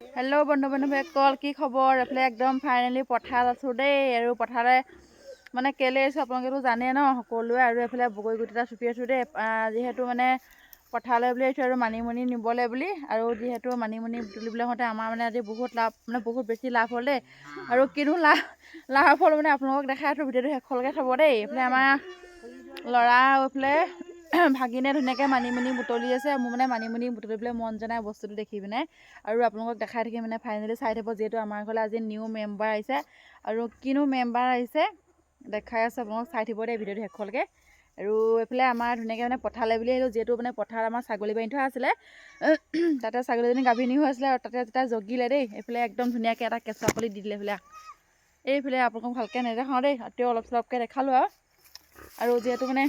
Hello বন্ধু বান্ধৱীসকল কি খবৰ? এইফালে একদম ফাইনেলি পথাৰত আছোঁ দেই আৰু পথাৰতে মানে কেলৈ আহিছোঁ আপোনালোকেতো জানে ন সকলোৱে আৰু এইফালে বগৰী গুটি এটা চুপি আছোঁ দেই যিহেতু মানে পথাৰলৈ বুলি আহিছোঁ আৰু মানিমুনি নিবলৈ বুলি আৰু যিহেতু মানিমুনি বুটলিবলৈ হওঁতে আমাৰ মানে আজি বহুত লাভ মানে বহুত বেছি লাভ হ'ল দেই আৰু কিনো লাভ লাভ হ'ল মানে আপোনালোকক দেখাই আছোঁ ভিডিঅ'টো শেষলৈকে চাব দেই এইফালে আমাৰ ল'ৰা এইফালে ভাগিনে ধুনীয়াকৈ মানিমুনি বুটলি আছে মোৰ মানে মানিমুনি বুটলিবলৈ মন জনাই বস্তুটো দেখি পিনে। আৰু আপোনালোকক দেখাই থাকি মানে ফাইনেলি চাই থাকোঁ যিহেতু আমাৰ ঘৰলৈ আজি নিউ মেম্বাৰ আহিছে। আৰু কিনো মেম্বাৰ আহিছে দেখাই আছোঁ আপোনালোকক চাই থাকিব দেই ভিডিঅ'টো শেষলৈকে। আৰু এইফালে আমাৰ ধুনীয়াকৈ মানে পথাৰলৈ বুলি আহিলোঁ যিহেতু মানে পথাৰত আমাৰ ছাগলী বান্ধি থোৱা আছিলে তাতে ছাগলীজনী গাভিনী হৈ আছিলে আৰু তাতে যেতিয়া জগিলে দেই এইফালে একদম ধুনীয়াকৈ এটা কেঁচুৱা পোৱালি দি দিলে এইফালে। এইফালে আপোনালোকক ভালকৈ নেদেখাওঁ দেই তেও অলপ চলপকৈ দেখালোঁ আৰু। আৰু যিহেতু মানে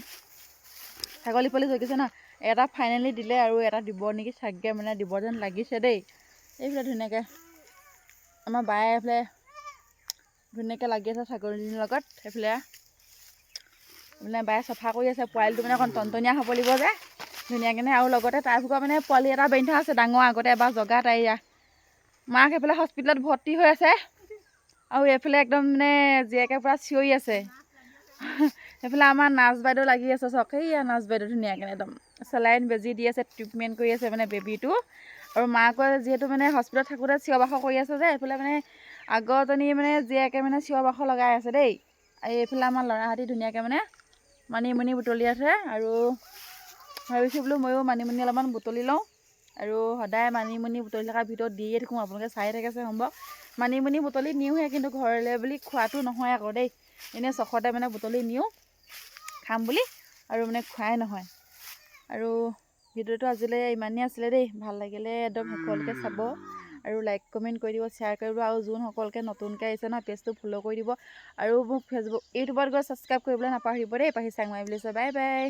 ছাগলী পোৱালি জগিছে ন? এটা ফাইনেলি দিলে আৰু এটা দিব নেকি চাগে মানে দিব যেন লাগিছে দেই। এইফালে ধুনীয়াকৈ আমাৰ বায়ে এইফালে ধুনীয়াকৈ লাগি আছে ছাগলীজনীৰ লগত সেইফালে মানে বায়ে চফা কৰি আছে পোৱালিটো মানে অকণ টনটনীয়া হ'ব লাগিব যে। ধুনীয়াকৈ আৰু লগতে তাইৰ ভাগৰ মানে পোৱালি এটা বান্ধি আছে ডাঙৰ আগতে এবাৰ জগা তাই মাক সেইফালে হস্পিটেলত ভৰ্তি হৈ আছে। আৰু এইফালে একদম মানে জীয়েকে পূৰা চিঞৰি আছে। সেইফালে আমাৰ নাৰ্ছ বাইদেউ লাগি আছে চাওক সেইয়া নাৰ্ছ বাইদেউ ধুনীয়াকৈ একদম চেলাইন বেজি দি আছে ট্ৰিটমেণ্ট কৰি আছে মানে বেবীটো আৰু মাকে যিহেতু মানে হস্পিটেলত থাকোঁতে চিঞৰ বাখৰ কৰি আছে যে এইফালে মানে আগৰজনী মানে জীয়েকে মানে চিঞৰ বাখৰ লগাই আছে দেই। আৰু এইফালে আমাৰ ল'ৰাহঁতি ধুনীয়াকৈ মানে মানিমুনি বুটলি আছে আৰু ভাবিছোঁ বোলো ময়ো মানিমুনি অলপমান বুটলি লওঁ। আৰু সদায় মানিমুনি বুটলি থকা ভিডিঅ' দিয়ে থাকোঁ আপোনালোকে চাই থাকে সম্ভৱ। মানিমুনি বুটলি নিওঁহে কিন্তু ঘৰলৈ বুলি খোৱাটো নহয় আকৌ দেই। এনেই চখতে মানে বুটলি নিওঁ। খাম বুলি আৰু মানে খোৱাই নহয়। আৰু ভিডিঅ'টো আজিলৈ ইমানেই আছিলে দেই ভাল লাগিলে একদম শেষলৈকে চাব আৰু লাইক কমেণ্ট কৰি দিব শ্বেয়াৰ কৰিব আৰু যোনসকলকে নতুনকৈ আহিছে ন পেজটো ফ'ল' কৰি দিব। আৰু মোক ফেচবুক ইউটিউবত গৈ ছাবস্ক্ৰাইব কৰিবলৈ নাপাহৰিব দেই পাহি চাংমাই বুলি বাই বাই